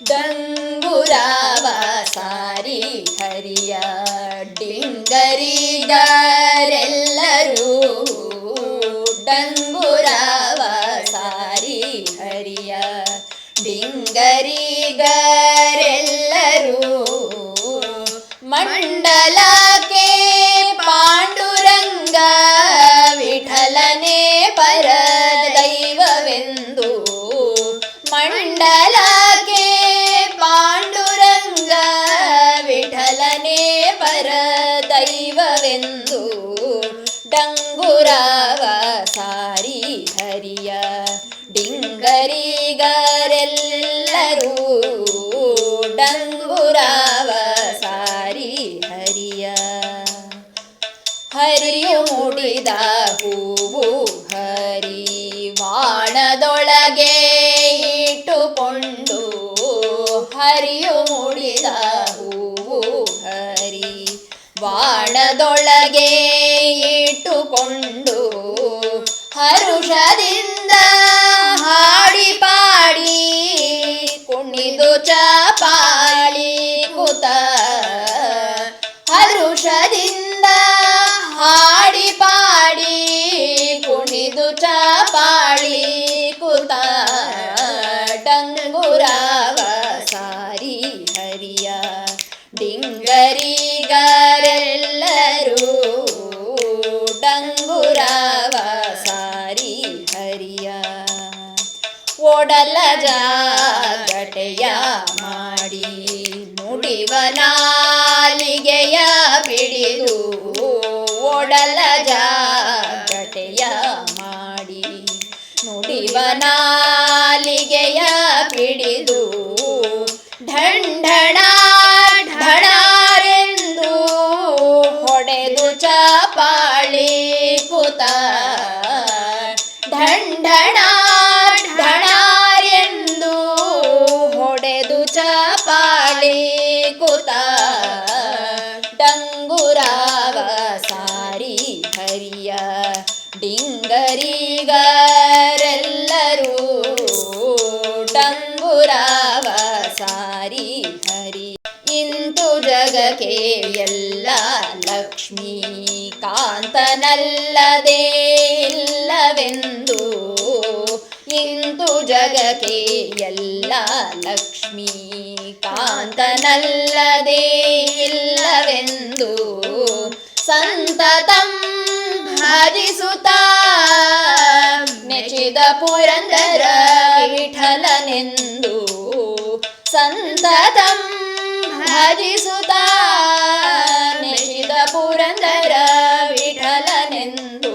ಡಂಗುರಾವ ಸಾರಿ ಹರಿಯ ಡಿಂಗರಿಗರೆಲ್ಲರೂ ಡಂಗುರಾವ ಸಾರಿ ಹರಿಯ ಡಿಂಗರಿಗರೆಲ್ಲರೂ ಮಂಡಲಕ್ಕೆ ಪಾಂಡುರಂಗ ವಿಠಲನೇ ಪರ ದೈವವೆಂದು ಮಂಡಲಕ್ಕೆ ದೈವವೆಂದು ಡಂಗುರಾವ ಸಾರಿ ಹರಿಯ ಡಿಂಗರಿಗರೆಲ್ಲರೂ ಡಂಗುರಾವ ಸಾರಿ ಹರಿಯ. ಹರಿಯು ಮುಡಿದ ಹೂವು ಹರಿ ವಾಣದೊಳಗೆ ವಾಣದೊಳಗೆ ಇಟ್ಟುಕೊಂಡು ಹರುಷದಿಂದ ಹಾಡಿ ಪಾಡಿ, ಕುಣಿದು ಚಪಾಳಿ ಕುತ ಹರುಷದಿಂದ ಹಾಡಿ ಪಾಡಿ, ಕುಣಿದು ಚಪಾಳಿ ಕುತ ಡಂಗುರಾವ ಸಾರಿ ಹರಿಯ ಡಿಂಗರಿಗರೆಲ್ಲರೂ ಒಡಲ ಜಾಗಟೆಯ ಮಾಡಿ ನುಡಿವ ನಾಲಿಗೆಯ ಬಿಡಿದು ಒಡಲ ಜಾಗಟೆಯ ಮಾಡಿ ನುಡಿವ ನಾಲಿಗೆಯ ಬಿಡಿದು ಢಣಾರೆಂದು ಹೊಡೆದು ಚಪಾಳಿ ಕುತ. ಡಂಗುರಾವ ಸಾರಿ ಹರಿಯ ಡಿಂಗರಿಗರೆಲ್ಲರೂ. ಡಂಗುರಾವ ಸಾರಿ ಹರಿ ಇಂತು ಜಗಕ್ಕೆ ಎಲ್ಲ ಲಕ್ಷ್ಮೀ ಕಾಂತನಲ್ಲದೇ ಇಲ್ಲವೆಂದು ಇಂತು ಜಗಕ್ಕೆ ಎಲ್ಲ ಲಕ್ಷ್ಮೀ ಕಾಂತನಲ್ಲದೆ ಇಲ್ಲವೆಂದು ಸಂತತಂ ಭಜಿಸುತ್ತ ಮೆಚ್ಚಿದ ಪುರಂದರ ವಿಠಲನೆಂದು ಸಂತತಂ ಭಜಿಸುತ್ತ ಮೆಚ್ಚಿದ ಪುರಂದರ ವಿಠಲನೆಂದು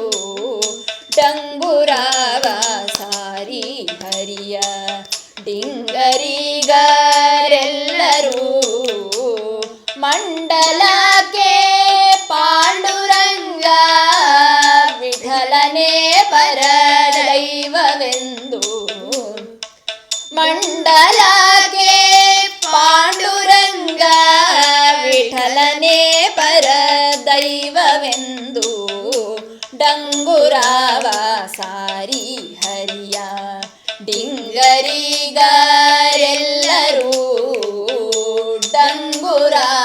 ಡಂಗುರಾವ ಡಿಂಗರಿಗರೆಲ್ಲರೂ ಮಂಡಲಕ್ಕೆ ಪಾಂಡುರಂಗ ವಿಠಲನೇ ಪರ ದೈವವೆಂದು ಮಂಡಲಕ್ಕೆ ಪಾಂಡುರಂಗ ವಿಠಲನೇ ಪರದೈವವೆಂದು ಡಂಗುರಾವ ಸಾರಿ ಹರಿಯ ಡಿಂಗರಿಗರೆಲ್ಲರೂ ಡಂಗುರಾವ